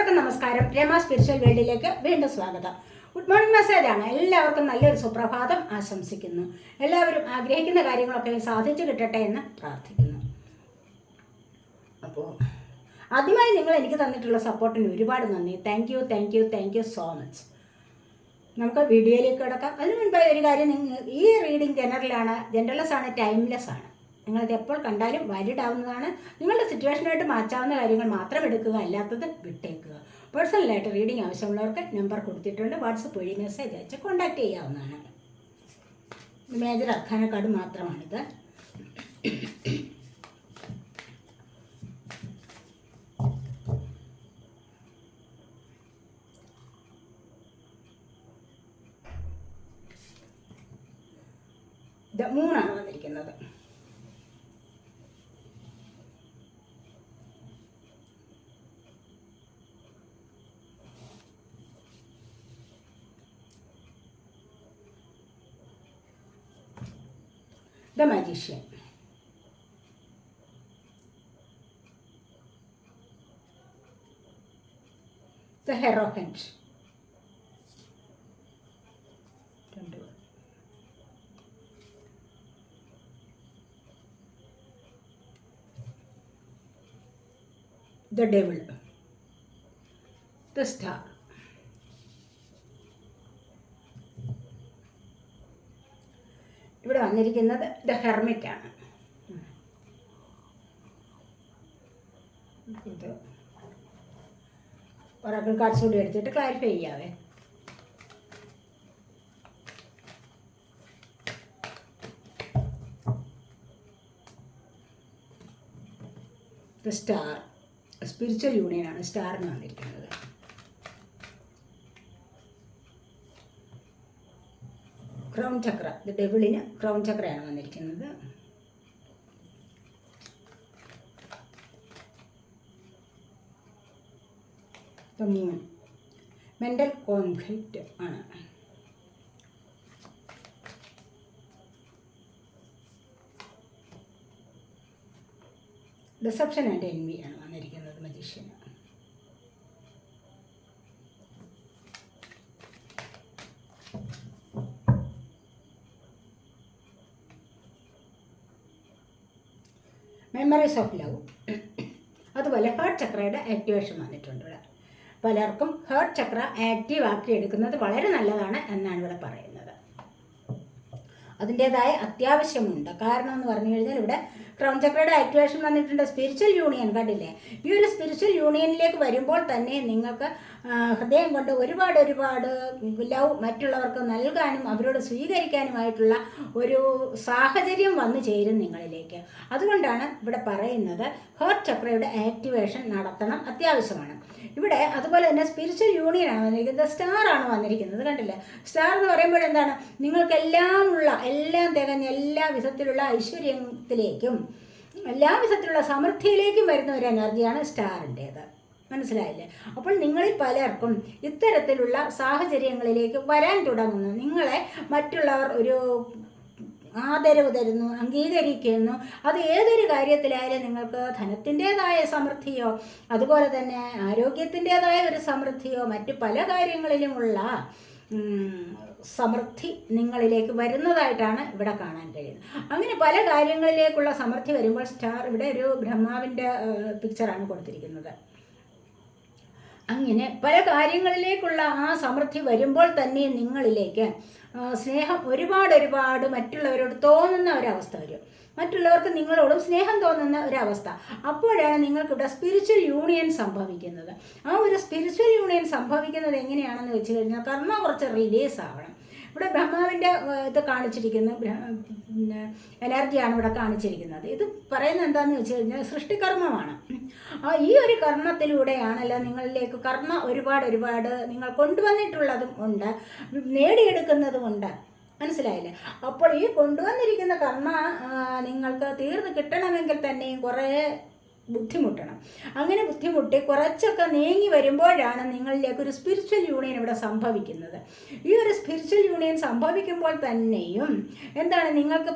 എല്ലാവർക്കും നമസ്കാരം. രമ സ്പിരിച്വൽ വേൾഡിലേക്ക് വീണ്ടും സ്വാഗതം. ഗുഡ് മോർണിംഗ് മെസ്സേജ് ആണ്. എല്ലാവർക്കും നല്ലൊരു സുപ്രഭാതം ആശംസിക്കുന്നു. എല്ലാവരും ആഗ്രഹിക്കുന്ന കാര്യങ്ങളൊക്കെ സാധിച്ചു കിട്ടട്ടെ എന്ന് പ്രാർത്ഥിക്കുന്നു. അപ്പോൾ ആദ്യമായി നിങ്ങൾ എനിക്ക് തന്നിട്ടുള്ള സപ്പോർട്ടിന് ഒരുപാട് നന്ദി. Thank you thank you thank you so much നമുക്ക് വീഡിയോയിലേക്ക് കിടക്കാം. അതിന് മുൻപായി ഒരു കാര്യം നിങ്ങൾ ഈ റീഡിംഗ് ജനറലാണ് ജനറലസ് ആണ് ടൈംലെസ് ആണ്. നിങ്ങളിത് എപ്പോൾ കണ്ടാലും വാലിഡ് ആവുന്നതാണ്. നിങ്ങളുടെ സിറ്റുവേഷനായിട്ട് മാറ്റാവുന്ന കാര്യങ്ങൾ മാത്രം എടുക്കുക അല്ലാത്തത് വിട്ടേക്കുക. പേഴ്സണലായിട്ട് റീഡിംഗ് ആവശ്യമുള്ളവർക്ക് നമ്പർ കൊടുത്തിട്ടുണ്ട്. വാട്സപ്പ് വഴി മെസ്സേജ് അയച്ച് കോൺടാക്ട് ചെയ്യാവുന്നതാണ്. മേജർ അധ്വാന കാർഡ് മാത്രമാണിത്. മൂന്നാണ് വന്നിരിക്കുന്നത്. the magician. The arrogant. Don't do it. The devil. The star. വന്നിരിക്കുന്നത് ദ ഹെർമിറ്റ് ആണ്. ഇത് ഒറാക്കിൾ കാർഡ്സ് കൂടി എടുത്തിട്ട് ക്ലാരിഫൈ ചെയ്യാവേ. സ്റ്റാർ സ്പിരിച്വൽ യൂണിയനാണ് സ്റ്റാറിന് വന്നിരിക്കുന്നത്. ക്രൗൺ ചക്ര. ഇത് ഡെവിളിന് ക്രൗൺ ചക്രയാണ് വന്നിരിക്കുന്നത്. മെന്റൽ മെന്റൽ കോൺഫ്ലിക്റ്റ് ആണ്. ഡിസപ്ഷൻ ആൻഡ് എൻ വി ആണ് വന്നിരിക്കുന്നത് മജീഷ്യന് മെമ്മറീസ് ഓഫ് ലവ് അതുപോലെ ഹേർട്ട് ചക്രയുടെ ആക്ടിവേഷൻ വന്നിട്ടുണ്ട് ഇവിടെ. പലർക്കും ഹേർട്ട് ചക്ര ആക്റ്റീവ് ആക്കി എടുക്കുന്നത് വളരെ നല്ലതാണ് എന്നാണ് ഇവിടെ പറയുന്നത്. അതിന്റേതായ അത്യാവശ്യമുണ്ട്. കാരണം എന്ന് പറഞ്ഞു കഴിഞ്ഞാൽ ഇവിടെ ക്രൗൺ ചക്രയുടെ ആക്ടിവേഷൻ വന്നിട്ടുണ്ട്. സ്പിരിച്വൽ യൂണിയൻ കണ്ടില്ലേ? ഈ ഒരു സ്പിരിച്വൽ യൂണിയനിലേക്ക് വരുമ്പോൾ തന്നെ നിങ്ങൾക്ക് ഹൃദയം കൊണ്ട് ഒരുപാട് ഒരുപാട് ലവ് മറ്റുള്ളവർക്ക് നൽകാനും അവരോട് സ്വീകരിക്കാനുമായിട്ടുള്ള ഒരു സാഹചര്യം വന്നു ചേരും നിങ്ങളിലേക്ക്. അതുകൊണ്ടാണ് ഇവിടെ പറയുന്നത് ഹേർട്ട് ചക്രയുടെ ആക്ടിവേഷൻ നടത്തണം അത്യാവശ്യമാണ്. ഇവിടെ അതുപോലെ തന്നെ സ്പിരിച്വൽ യൂണിയൻ ആണ് വന്നിരിക്കുന്നത്. സ്റ്റാർ ആണ് വന്നിരിക്കുന്നത്. കണ്ടില്ലേ? സ്റ്റാർ എന്ന് പറയുമ്പോൾ എന്താണ്? നിങ്ങൾക്കെല്ലാം ഉള്ള എല്ലാം തികഞ്ഞ എല്ലാ വിധത്തിലുള്ള ഐശ്വര്യത്തിലേക്കും എല്ലാ വിധത്തിലുള്ള സമൃദ്ധിയിലേക്കും വരുന്ന ഒരു എനർജിയാണ് സ്റ്റാറിന്റേത്. മനസ്സിലായില്ലേ? അപ്പോൾ നിങ്ങളിൽ പലർക്കും ഇത്തരത്തിലുള്ള സാഹചര്യങ്ങളിലേക്ക് വരാൻ തുടങ്ങുന്നു. നിങ്ങളെ മറ്റുള്ളവർ ഒരു ആദരവ് തരുന്നു അംഗീകരിക്കുന്നു. അത് ഏതൊരു കാര്യത്തിലായാലും നിങ്ങൾക്ക് ധനത്തിന്റെതായ സമൃദ്ധിയോ അതുപോലെ തന്നെ ആരോഗ്യത്തിന്റെതായ ഒരു സമൃദ്ധിയോ മറ്റു പല കാര്യങ്ങളിലുമുള്ള സമൃദ്ധി നിങ്ങളിലേക്ക് വരുന്നതായിട്ടാണ് ഇവിടെ കാണാൻ കഴിയുന്നത്. അങ്ങനെ പല കാര്യങ്ങളിലേക്കുള്ള സമൃദ്ധി വരുമ്പോൾ സ്റ്റാർ ഇവിടെ ഒരു ബ്രഹ്മാവിന്റെ പിക്ചറാണ് കൊടുത്തിരിക്കുന്നത്. അങ്ങനെ പല കാര്യങ്ങളിലേക്കുള്ള ആ സമൃദ്ധി വരുമ്പോൾ തന്നെ നിങ്ങളിലേക്ക് സ്നേഹം ഒരുപാട് ഒരുപാട് മറ്റുള്ളവരോട് തോന്നുന്ന ഒരവസ്ഥ വരും. മറ്റുള്ളവർക്ക് നിങ്ങളോടും സ്നേഹം തോന്നുന്ന ഒരവസ്ഥ. അപ്പോഴാണ് നിങ്ങൾക്കിവിടെ സ്പിരിച്വൽ യൂണിയൻ സംഭവിക്കുന്നത്. ആ ഒരു സ്പിരിച്വൽ യൂണിയൻ സംഭവിക്കുന്നത് എങ്ങനെയാണെന്ന് വെച്ച് കഴിഞ്ഞാൽ കർമ്മ കുറച്ച് റിലീസ് ആവണം. ഇവിടെ ബ്രഹ്മാവിന്റെ ഇത് കാണിച്ചിരിക്കുന്നു എനർജിയാണ് ഇവിടെ കാണിച്ചിരിക്കുന്നത്. ഇത് പറയുന്നത് എന്താണെന്ന് വെച്ച് കഴിഞ്ഞാൽ സൃഷ്ടികർമ്മമാണ്. ഈ ഒരു കർമ്മത്തിലൂടെയാണല്ലോ നിങ്ങളിലേക്ക് കർമ്മ ഒരുപാട് ഒരുപാട് നിങ്ങൾ കൊണ്ടുവന്നിട്ടുള്ളതും ഉണ്ട് നേടിയെടുക്കുന്നതും ഉണ്ട്. മനസ്സിലായില്ലേ? അപ്പോൾ ഈ കൊണ്ടുവന്നിരിക്കുന്ന കർമ്മ നിങ്ങൾക്ക് തീർന്നു കിട്ടണമെങ്കിൽ തന്നെയും കുറേ ബുദ്ധിമുട്ടണം. അങ്ങനെ ബുദ്ധിമുട്ടി കുറച്ചൊക്കെ നീങ്ങി വരുമ്പോഴാണ് നിങ്ങളിലേക്ക് ഒരു സ്പിരിച്വൽ യൂണിയൻ ഇവിടെ സംഭവിക്കുന്നത്. ഈ ഒരു സ്പിരിച്വൽ യൂണിയൻ സംഭവിക്കുമ്പോൾ തന്നെയും എന്താണ് നിങ്ങൾക്ക്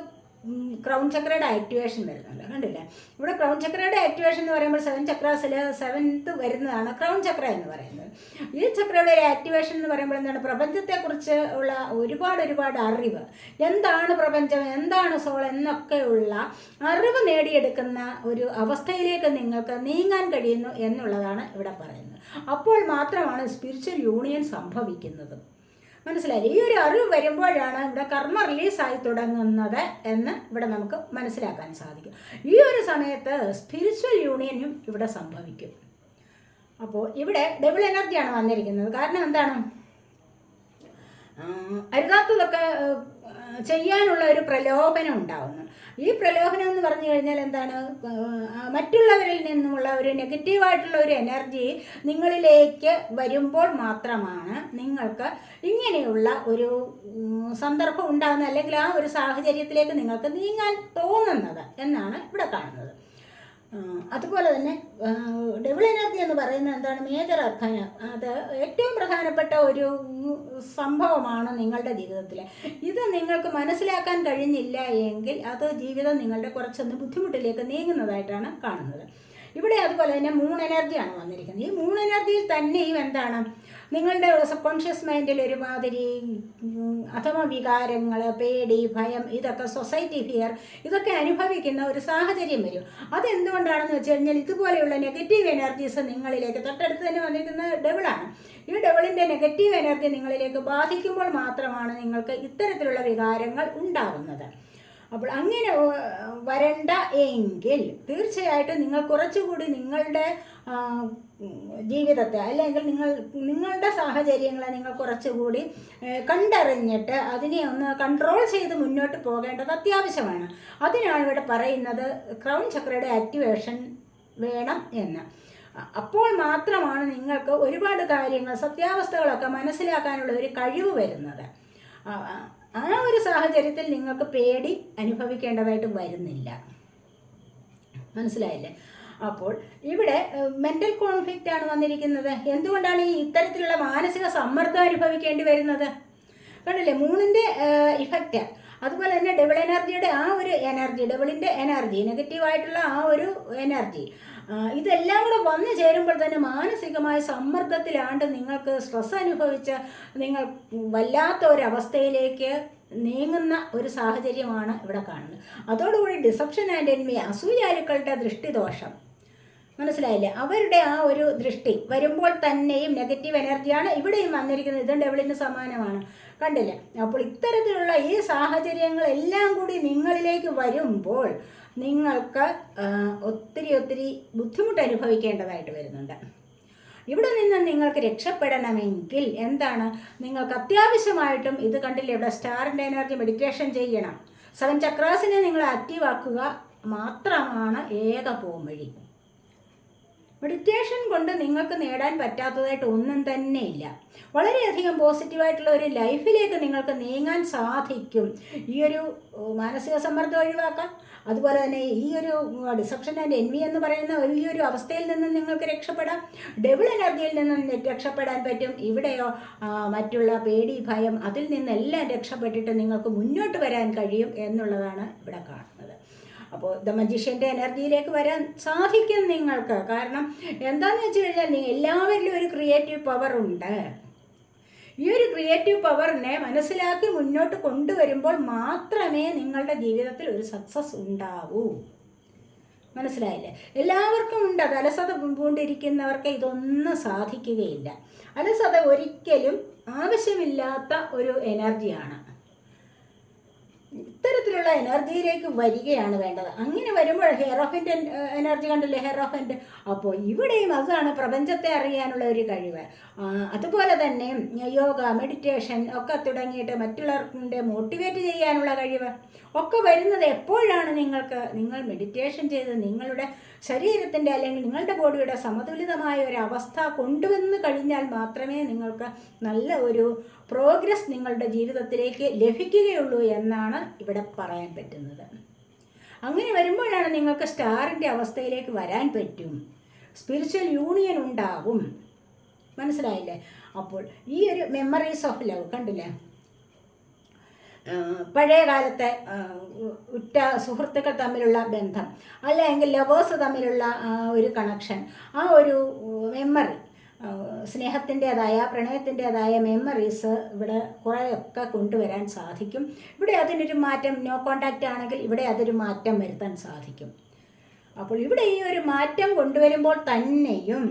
ക്രൗൺ ചക്രയുടെ ആക്ടിവേഷൻ വരുന്നുണ്ട്. കണ്ടില്ലേ? ഇവിടെ ക്രൗൺ ചക്രയുടെ ആക്ടിവേഷൻ എന്ന് പറയുമ്പോൾ സെവൻ ചക്രാസിൽ സെവൻത്ത് വരുന്നതാണ് ക്രൗൺ ചക്ര എന്ന് പറയുന്നത്. ഈ ചക്രയുടെ ഒരു ആക്ടിവേഷൻ എന്ന് പറയുമ്പോൾ എന്താണ്? പ്രപഞ്ചത്തെക്കുറിച്ച് ഉള്ള ഒരുപാട് ഒരുപാട് അറിവ്. എന്താണ് പ്രപഞ്ചം? എന്താണ് സോൾ? എന്നൊക്കെയുള്ള അറിവ് നേടിയെടുക്കുന്ന ഒരു അവസ്ഥയിലേക്ക് നിങ്ങൾക്ക് നീങ്ങാൻ കഴിയുന്നു എന്നുള്ളതാണ് ഇവിടെ പറയുന്നത്. അപ്പോൾ മാത്രമാണ് സ്പിരിച്വൽ യൂണിയൻ സംഭവിക്കുന്നത്. മനസ്സിലായില്ലേ ഈ ഒരു അറിവ് വരുമ്പോഴാണ് ഇവിടെ കർമ്മ റിലീസായി തുടങ്ങുന്നത് എന്ന് ഇവിടെ നമുക്ക് മനസ്സിലാക്കാൻ സാധിക്കും. ഈ ഒരു സമയത്ത് സ്പിരിച്വൽ യൂണിയനും ഇവിടെ സംഭവിക്കും. അപ്പോൾ ഇവിടെ ഡബിൾ എനർജിയാണ് വന്നിരിക്കുന്നത്. കാരണം എന്താണ്? അരുതാത്തതൊക്കെ ചെയ്യാനുള്ള ഒരു പ്രലോഭനം ഉണ്ടാവുന്നു. ഈ പ്രലോഭനം എന്ന് പറഞ്ഞു കഴിഞ്ഞാൽ എന്താണ്? മറ്റുള്ളവരിൽ നിന്നുമുള്ള ഒരു നെഗറ്റീവായിട്ടുള്ള ഒരു എനർജി നിങ്ങളിലേക്ക് വരുമ്പോൾ മാത്രമാണ് നിങ്ങൾക്ക് ഇങ്ങനെയുള്ള ഒരു സന്ദർഭം ഉണ്ടാകുന്ന അല്ലെങ്കിൽ ആ ഒരു സാഹചര്യത്തിലേക്ക് നിങ്ങൾക്ക് നീങ്ങാൻ തോന്നുന്നത് എന്നാണ് ഇവിടെ കാണുന്നത്. അതുപോലെ തന്നെ ഡബിൾ എനർജി എന്ന് പറയുന്നത് എന്താണ് മേജർ അർഹന അത് ഏറ്റവും പ്രധാനപ്പെട്ട ഒരു സംഭവമാണ് നിങ്ങളുടെ ജീവിതത്തിൽ ഇത് നിങ്ങൾക്ക് മനസ്സിലാക്കാൻ കഴിഞ്ഞില്ല എങ്കിൽ അത് ജീവിതം നിങ്ങളുടെ കുറച്ചൊന്ന് ബുദ്ധിമുട്ടിലേക്ക് നീങ്ങുന്നതായിട്ടാണ് കാണുന്നത്. ഇവിടെ അതുപോലെ തന്നെ മൂൺ എനർജിയാണ് വന്നിരിക്കുന്നത്. ഈ മൂൺ എനർജിയിൽ തന്നെയും എന്താണ്? നിങ്ങളുടെ സബ് കോൺഷ്യസ് മൈൻഡിൽ ഒരുമാതിരി അഥമ വികാരങ്ങൾ പേടി ഭയം ഇതൊക്കെ സൊസൈറ്റി ഫിയർ ഇതൊക്കെ അനുഭവിക്കുന്ന ഒരു സാഹചര്യം വരും. അതെന്തുകൊണ്ടാണെന്ന് വെച്ച് കഴിഞ്ഞാൽ ഇതുപോലെയുള്ള നെഗറ്റീവ് എനർജീസ് നിങ്ങളിലേക്ക് തൊട്ടടുത്ത് തന്നെ വന്നിരിക്കുന്ന ഡബിളാണ് ഈ ഡബിളിന്റെ നെഗറ്റീവ് എനർജി നിങ്ങളിലേക്ക് ബാധിക്കുമ്പോൾ മാത്രമാണ് നിങ്ങൾക്ക് ഇത്തരത്തിലുള്ള വികാരങ്ങൾ ഉണ്ടാകുന്നത് അപ്പോൾ അങ്ങനെ വരണ്ട എങ്കിൽ തീർച്ചയായിട്ടും നിങ്ങൾ കുറച്ചുകൂടി നിങ്ങളുടെ ജീവിതത്തെ അല്ലെങ്കിൽ നിങ്ങൾ നിങ്ങളുടെ സാഹചര്യങ്ങളെ നിങ്ങൾ കുറച്ചുകൂടി കണ്ടറിഞ്ഞിട്ട് അതിനെ ഒന്ന് കൺട്രോൾ ചെയ്ത് മുന്നോട്ട് പോകേണ്ടത് അത്യാവശ്യമാണ്. അതിനാണ് ഇവിടെ പറയുന്നത് ക്രൗൺ ചക്രയുടെ ആക്ടിവേഷൻ വേണം എന്ന്. അപ്പോൾ മാത്രമാണ് നിങ്ങൾക്ക് ഒരുപാട് കാര്യങ്ങൾ സത്യാവസ്ഥകളൊക്കെ മനസ്സിലാക്കാനുള്ള ഒരു കഴിവ് വരുന്നത്. ആ- ഒരു സാഹചര്യത്തിൽ നിങ്ങൾക്ക് പേടി അനുഭവിക്കേണ്ടതായിട്ട് വരുന്നില്ല. മനസ്സിലായില്ലേ? അപ്പോൾ ഇവിടെ മെന്റൽ കോൺഫ്ലിക്റ്റ് ആണ് വന്നിരിക്കുന്നത്. എന്തുകൊണ്ടാണ് ഈ ഇത്തരത്തിലുള്ള മാനസിക സമ്മർദ്ദം അനുഭവിക്കേണ്ടി വരുന്നത്? കണ്ടില്ലേ? മൂന്നിന്റെ ഇഫക്റ്റ് അതുപോലെ തന്നെ ഡബിൾ എനർജിയുടെ ആ ഒരു എനർജി ഡബിളിന്റെ എനർജി നെഗറ്റീവായിട്ടുള്ള ആ ഒരു എനർജി ഇതെല്ലാം കൂടെ വന്നു ചേരുമ്പോൾ തന്നെ മാനസികമായ സമ്മർദ്ദത്തിലാണ്ട് നിങ്ങൾക്ക് സ്ട്രെസ് അനുഭവിച്ച് നിങ്ങൾ വല്ലാത്ത ഒരവസ്ഥയിലേക്ക് നീങ്ങുന്ന ഒരു സാഹചര്യമാണ് ഇവിടെ കാണുന്നത്. അതോടുകൂടി ഡിസപ്ഷൻ ആൻഡ് എൻമി അസൂയാലുക്കളുടെ ദൃഷ്ടിദോഷം. മനസ്സിലായില്ലേ? അവരുടെ ആ ഒരു ദൃഷ്ടി വരുമ്പോൾ തന്നെയും നെഗറ്റീവ് എനർജിയാണ് ഇവിടെയും വന്നിരിക്കുന്നത്. ഇതും ഡെവിളിന് സമാനമാണ്. കണ്ടില്ലേ? അപ്പോൾ ഇത്തരത്തിലുള്ള ഈ സാഹചര്യങ്ങളെല്ലാം കൂടി നിങ്ങളിലേക്ക് വരുമ്പോൾ നിങ്ങൾക്ക് ഒത്തിരി ഒത്തിരി ബുദ്ധിമുട്ട് അനുഭവിക്കേണ്ടതായിട്ട് വരുന്നുണ്ട്. ഇവിടെ നിന്ന് നിങ്ങൾക്ക് രക്ഷപ്പെടണമെങ്കിൽ എന്താണ്? നിങ്ങൾക്ക് അത്യാവശ്യമായിട്ടും ഇത് കണ്ടില്ലേ? ഇവിടെ സ്റ്റാറിന്റെ എനർജി മെഡിറ്റേഷൻ ചെയ്യണം. സെവൻ ചക്രാസിനെ നിങ്ങൾ ആക്റ്റീവ് ആക്കുക മാത്രമാണ് ഏക പോംവഴി മെഡിറ്റേഷൻ കൊണ്ട് നിങ്ങൾക്ക് നേടാൻ പറ്റാത്തതായിട്ട് ഒന്നും തന്നെ ഇല്ല. വളരെയധികം പോസിറ്റീവായിട്ടുള്ള ഒരു ലൈഫിലേക്ക് നിങ്ങൾക്ക് നീങ്ങാൻ സാധിക്കും. ഈ ഒരു മാനസിക സമ്മർദ്ദം ഒഴിവാക്കാം. അതുപോലെ തന്നെ ഈ ഒരു ഡിസപ്ഷൻ ആൻഡ് എൻവി എന്ന് പറയുന്ന ഒരു ഈ ഒരു അവസ്ഥയിൽ നിന്നും നിങ്ങൾക്ക് രക്ഷപ്പെടാം. ഡബിൾ എനർജിയിൽ നിന്നും രക്ഷപ്പെടാൻ പറ്റും. ഇവിടെയോ മറ്റുള്ള പേടി ഭയം അതിൽ നിന്നെല്ലാം രക്ഷപ്പെട്ടിട്ട് നിങ്ങൾക്ക് മുന്നോട്ട് വരാൻ കഴിയും എന്നുള്ളതാണ് ഇവിടെ കാണുന്നത്. അപ്പോൾ ദ മജീഷ്യന്റെ എനർജിയിലേക്ക് വരാൻ സാധിക്കും നിങ്ങൾക്ക്. കാരണം എന്താണെന്ന് വെച്ച് കഴിഞ്ഞാൽ നിങ്ങൾ എല്ലാവരിലും ഒരു ക്രിയേറ്റീവ് പവർ ഉണ്ട്. ഈ ഒരു ക്രിയേറ്റീവ് പവറിനെ മനസ്സിലാക്കി മുന്നോട്ട് കൊണ്ടുവരുമ്പോൾ മാത്രമേ നിങ്ങളുടെ ജീവിതത്തിൽ ഒരു സക്സസ് ഉണ്ടാവൂ. മനസ്സിലായില്ലേ? എല്ലാവർക്കും ഉണ്ട്. അത് അലസത പൂണ്ടിരിക്കുന്നവർക്ക് ഇതൊന്നും സാധിക്കുകയില്ല. അലസത ഒരിക്കലും ആവശ്യമില്ലാത്ത ഒരു എനർജിയാണ് ഇത്തരത്തിലുള്ള എനർജിയിലേക്ക് വരികയാണ് വേണ്ടത്. അങ്ങനെ വരുമ്പോൾ ഹെയർ ഓഫിന്റെ എനർജി കണ്ടില്ലേ? ഹെയർ ഓഫിന്റെ അപ്പോൾ ഇവിടെയും അതാണ് പ്രപഞ്ചത്തെ അറിയാനുള്ള ഒരു കഴിവ്. അതുപോലെ തന്നെ യോഗ മെഡിറ്റേഷൻ ഒക്കെ തുടങ്ങിയിട്ട് മറ്റുള്ളവരുടെ മോട്ടിവേറ്റ് ചെയ്യാനുള്ള കഴിവ്. ഒക്കെ വരുന്നത് എപ്പോഴാണ് നിങ്ങൾക്ക് നിങ്ങൾ മെഡിറ്റേഷൻ ചെയ്ത് നിങ്ങളുടെ ശരീരത്തിന്റെ അല്ലെങ്കിൽ നിങ്ങളുടെ ബോഡിയുടെ സമതുലിതമായ ഒരു അവസ്ഥ കൊണ്ടുവന്ന് കഴിഞ്ഞാൽ മാത്രമേ നിങ്ങൾക്ക് നല്ല ഒരു പ്രോഗ്രസ് നിങ്ങളുടെ ജീവിതത്തിലേക്ക് ലഭിക്കുകയുള്ളൂ എന്നാണ് ഇവിടെ പറയാൻ പറ്റുന്നത്. അങ്ങനെ വരുമ്പോഴാണ് നിങ്ങൾക്ക് സ്റ്റാറിന്റെ അവസ്ഥയിലേക്ക് വരാൻ പറ്റും. സ്പിരിച്വൽ യൂണിയൻ ഉണ്ടാകും മനസ്സിലായില്ലേ? അപ്പോൾ ഈ ഒരു മെമ്മറീസ് ഓഫ് ലവ് കണ്ടില്ലേ? പഴയ കാലത്തെ ഉറ്റ സുഹൃത്തുക്കൾ തമ്മിലുള്ള ബന്ധം അല്ലെങ്കിൽ ലവേഴ്സ് തമ്മിലുള്ള ഒരു കണക്ഷൻ ആ ഒരു മെമ്മറി സ്നേഹത്തിന്റെതായ പ്രണയത്തിന്റെതായ മെമ്മറീസ് ഇവിടെ കുറേയൊക്കെ കൊണ്ടുവരാൻ സാധിക്കും. ഇവിടെ അതിനൊരു മാറ്റം നോ കോണ്ടാക്റ്റ് ആണെങ്കിൽ ഇവിടെ അതൊരു മാറ്റം വരുത്താൻ സാധിക്കും. അപ്പോൾ ഇവിടെ ഈ ഒരു മാറ്റം കൊണ്ടുവരുമ്പോൾ തന്നെയും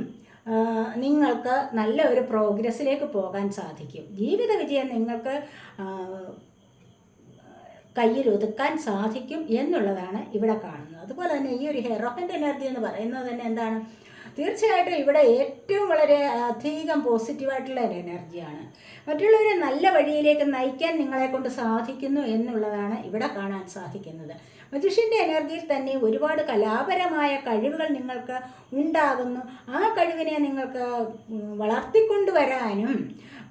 നിങ്ങൾക്ക് നല്ല ഒരു പ്രോഗ്രസ്സിലേക്ക് പോകാൻ സാധിക്കും. ജീവിത വിജയം നിങ്ങൾക്ക് ഒതുക്കാൻ സാധിക്കും എന്നുള്ളതാണ് ഇവിടെ കാണുന്നത്. അതുപോലെ തന്നെ ഈ ഒരു ഹെറോഹന്റെ എനർജി എന്ന് പറയുന്നത് തന്നെ എന്താണ്? തീർച്ചയായിട്ടും ഇവിടെ ഏറ്റവും വളരെ അധികം പോസിറ്റീവായിട്ടുള്ള ഒരു എനർജിയാണ് മറ്റുള്ളവരെ നല്ല വഴിയിലേക്ക് നയിക്കാൻ നിങ്ങളെ കൊണ്ട് സാധിക്കുന്നു എന്നുള്ളതാണ് ഇവിടെ കാണാൻ സാധിക്കുന്നത്. മനുഷ്യന്റെ എനർജിയിൽ തന്നെ ഒരുപാട് കലാപരമായ കഴിവുകൾ നിങ്ങൾക്ക് ഉണ്ടാകുന്നു. ആ കഴിവിനെ നിങ്ങൾക്ക് വളർത്തിക്കൊണ്ടുവരാനും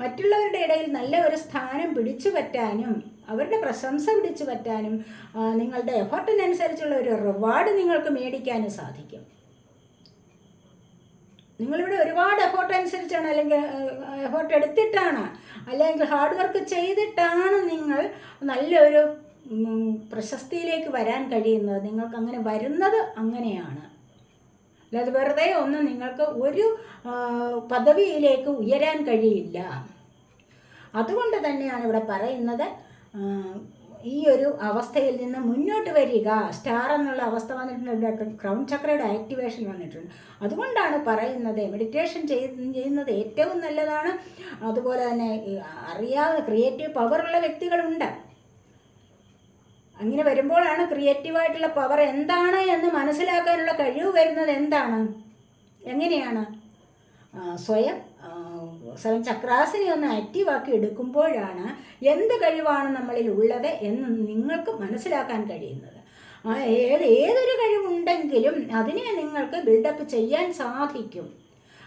മറ്റുള്ളവരുടെ ഇടയിൽ നല്ല ഒരു സ്ഥാനം പിടിച്ചു പറ്റാനും അവരുടെ പ്രശംസ പിടിച്ചു പറ്റാനും നിങ്ങളുടെ എഫർട്ടിനനുസരിച്ചുള്ള ഒരു റിവാർഡ് നിങ്ങൾക്ക് മേടിക്കാനും സാധിക്കും. നിങ്ങളിവിടെ ഒരുപാട് എഫോർട്ട് അനുസരിച്ചാണ് അല്ലെങ്കിൽ എഫോർട്ട് എടുത്തിട്ടാണ് അല്ലെങ്കിൽ ഹാർഡ് വർക്ക് ചെയ്തിട്ടാണ് നിങ്ങൾ നല്ലൊരു പ്രശസ്തിയിലേക്ക് വരാൻ കഴിയുന്നത്. നിങ്ങൾക്ക് അങ്ങനെ വരുന്നത് അങ്ങനെയാണ്. അല്ലാതെ വെറുതെ ഒന്നും നിങ്ങൾക്ക് ഒരു പദവിയിലേക്ക് ഉയരാൻ കഴിയില്ല. അതുകൊണ്ട് തന്നെയാണ് ഇവിടെ പറയുന്നത് ഈ ഒരു അവസ്ഥയിൽ നിന്ന് മുന്നോട്ട് വരിക. സ്റ്റാർ എന്നുള്ള അവസ്ഥ വന്നിട്ടുണ്ട്. ക്രൗൺ ചക്രയുടെ ആക്ടിവേഷൻ വന്നിട്ടുണ്ട്. അതുകൊണ്ടാണ് പറയുന്നത് മെഡിറ്റേഷൻ ചെയ്യുന്നത് ഏറ്റവും നല്ലതാണ്. അതുപോലെ തന്നെ അറിയാവുന്ന ക്രിയേറ്റീവ് പവറുള്ള വ്യക്തികളുണ്ട്. അങ്ങനെ വരുമ്പോഴാണ് ക്രിയേറ്റീവായിട്ടുള്ള പവർ എന്താണ് എന്ന് മനസ്സിലാക്കാനുള്ള കഴിവ് വരുന്നത് എന്താണ്? എങ്ങനെയാണ്? സ്വയം സ്വയം ചക്രാസിനെ ഒന്ന് ആക്റ്റീവാക്കി എടുക്കുമ്പോഴാണ് എന്ത് കഴിവാണ് നമ്മളിൽ ഉള്ളത് എന്ന് നിങ്ങൾക്ക് മനസ്സിലാക്കാൻ കഴിയുന്നത്. ഏത് ഏതൊരു കഴിവുണ്ടെങ്കിലും അതിനെ നിങ്ങൾക്ക് ബിൽഡപ്പ് ചെയ്യാൻ സാധിക്കും.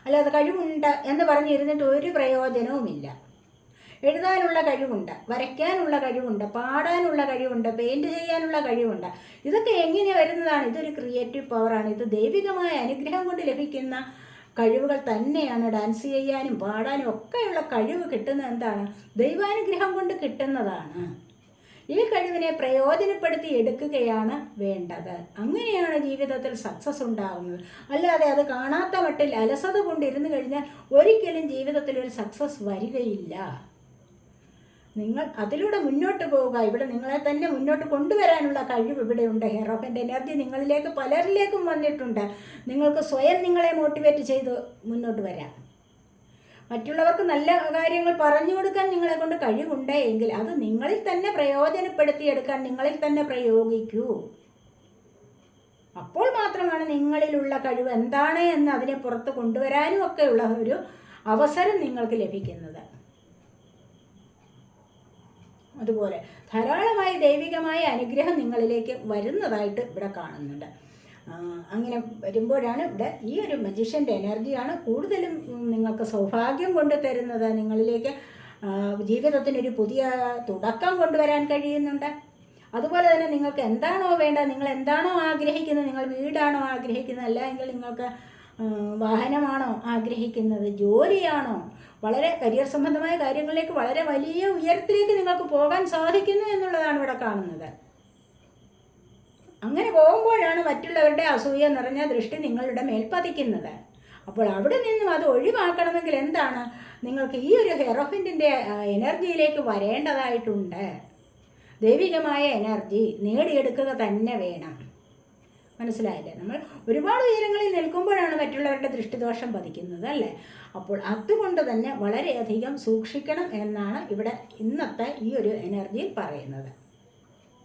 അല്ലാതെ കഴിവുണ്ട് എന്ന് പറഞ്ഞിരുന്നിട്ട് ഒരു പ്രയോജനവുമില്ല. എഴുതാനുള്ള കഴിവുണ്ട് വരയ്ക്കാനുള്ള കഴിവുണ്ട് പാടാനുള്ള കഴിവുണ്ട് പെയിന്റ് ചെയ്യാനുള്ള കഴിവുണ്ട്. ഇതൊക്കെ എങ്ങനെ വരുന്നതാണ്? ഇതൊരു ക്രിയേറ്റീവ് പവറാണ് ഇത് ദൈവികമായ അനുഗ്രഹം കൊണ്ട് ലഭിക്കുന്ന കഴിവുകൾ തന്നെയാണ് ഡാൻസ് ചെയ്യാനും പാടാനും ഒക്കെയുള്ള കഴിവ് കിട്ടുന്നത് എന്താണ്? ദൈവാനുഗ്രഹം കൊണ്ട് കിട്ടുന്നതാണ്. ഈ കഴിവിനെ പ്രയോജനപ്പെടുത്തി എടുക്കുകയാണ് വേണ്ടത്. അങ്ങനെയാണ് ജീവിതത്തിൽ സക്സസ് ഉണ്ടാകുന്നത് അല്ലാതെ അത് കാണാത്ത മട്ടിൽ അലസത കൊണ്ടിരുന്നു കഴിഞ്ഞാൽ ഒരിക്കലും ജീവിതത്തിൽ ഒരു സക്സസ് വരികയില്ല. നിങ്ങൾ അതിലൂടെ മുന്നോട്ട് പോവുക. ഇവിടെ നിങ്ങളെ തന്നെ മുന്നോട്ട് കൊണ്ടുവരാനുള്ള കഴിവ് ഇവിടെയുണ്ട്. ഹെറോഫന്റെ എനർജി നിങ്ങളിലേക്ക് പലരിലേക്കും വന്നിട്ടുണ്ട്. നിങ്ങൾക്ക് സ്വയം നിങ്ങളെ മോട്ടിവേറ്റ് ചെയ്ത് മുന്നോട്ട് വരാം. മറ്റുള്ളവർക്ക് നല്ല കാര്യങ്ങൾ പറഞ്ഞു കൊടുക്കാൻ നിങ്ങളെ കൊണ്ട് കഴിവുണ്ട് എങ്കിൽ അത് നിങ്ങളിൽ തന്നെ പ്രയോജനപ്പെടുത്തിയെടുക്കാൻ നിങ്ങളിൽ തന്നെ പ്രയോഗിക്കൂ. അപ്പോൾ മാത്രമാണ് നിങ്ങളിലുള്ള കഴിവ് എന്താണ് എന്ന് അതിനെ പുറത്ത് കൊണ്ടുവരാനും ഒക്കെയുള്ള ഒരു അവസരം നിങ്ങൾക്ക് ലഭിക്കുന്നത്. അതുപോലെ ധാരാളമായ ദൈവികമായ അനുഗ്രഹം നിങ്ങളിലേക്ക് വരുന്നതായിട്ട് ഇവിടെ കാണുന്നുണ്ട്. അങ്ങനെ വരുമ്പോഴാണ് ഇവിടെ ഈ ഒരു മജീഷ്യന്റെ എനർജിയാണ് കൂടുതലും നിങ്ങൾക്ക് സൗഭാഗ്യം കൊണ്ട് തരുന്നത്. നിങ്ങളിലേക്ക് ജീവിതത്തിനൊരു പുതിയ തുടക്കം കൊണ്ടുവരാൻ കഴിയുന്നുണ്ട്. അതുപോലെ തന്നെ നിങ്ങൾക്ക് എന്താണോ വേണ്ടത് നിങ്ങൾ എന്താണോ ആഗ്രഹിക്കുന്നത് നിങ്ങൾ വീടാണോ ആഗ്രഹിക്കുന്നത് അല്ല എങ്കിൽ നിങ്ങൾക്ക് വാഹനമാണോ ആഗ്രഹിക്കുന്നത്? ജോലിയാണോ? വളരെ കരിയർ സംബന്ധമായ കാര്യങ്ങളിലേക്ക് വളരെ വലിയ ഉയരത്തിലേക്ക് നിങ്ങൾക്ക് പോകാൻ സാധിക്കുന്നു എന്നുള്ളതാണ് ഇവിടെ കാണുന്നത്. അങ്ങനെ പോകുമ്പോഴാണ് മറ്റുള്ളവരുടെ അസൂയ നിറഞ്ഞ ദൃഷ്ടി നിങ്ങളുടെ മേൽ പതിക്കുന്നത്. അപ്പോൾ അവിടെ നിന്നും അത് ഒഴിവാക്കണമെങ്കിൽ എന്താണ്? നിങ്ങൾക്ക് ഈ ഒരു ഹെറോഫിന്റെ എനർജിയിലേക്ക് വരേണ്ടതായിട്ടുണ്ട്. ദൈവികമായ എനർജി നേടിയെടുക്കുക തന്നെ വേണം. മനസ്സിലായില്ലേ? നമ്മൾ ഒരുപാട് ഉയരങ്ങളിൽ നിൽക്കുമ്പോഴാണ് മറ്റുള്ളവരുടെ ദൃഷ്ടിദോഷം പതിക്കുന്നത് അല്ലേ? അപ്പോൾ അതുകൊണ്ട് തന്നെ വളരെയധികം സൂക്ഷിക്കണം എന്നാണ് ഇവിടെ ഇന്നത്തെ ഈ ഒരു എനർജിയിൽ പറയുന്നത്.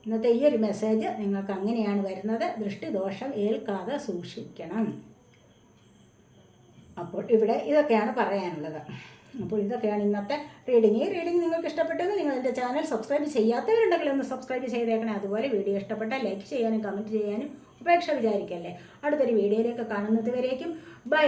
ഇന്നത്തെ ഈ ഒരു മെസ്സേജ് നിങ്ങൾക്ക് അങ്ങനെയാണ് വരുന്നത്. ദൃഷ്ടിദോഷം ഏൽക്കാതെ സൂക്ഷിക്കണം. അപ്പോൾ ഇവിടെ ഇതൊക്കെയാണ് പറയാനുള്ളത്. അപ്പോൾ ഇതൊക്കെയാണ് ഇന്നത്തെ റീഡിങ് ഈ റീഡിങ് നിങ്ങൾക്ക് ഇഷ്ടപ്പെട്ടെങ്കിൽ നിങ്ങൾ എന്റെ ചാനൽ സബ്സ്ക്രൈബ് ചെയ്യാത്തവരുണ്ടെങ്കിൽ ഒന്ന് സബ്സ്ക്രൈബ് ചെയ്തേക്കണേ. അതുപോലെ വീഡിയോ ഇഷ്ടപ്പെട്ടാൽ ലൈക്ക് ചെയ്യാനും കമന്റ് ചെയ്യാനും ഉപേക്ഷ വിചാരിക്കല്ലേ? അടുത്തൊരു വീഡിയോയിലേക്ക് കാണുന്നത് വരേക്കും. ബൈ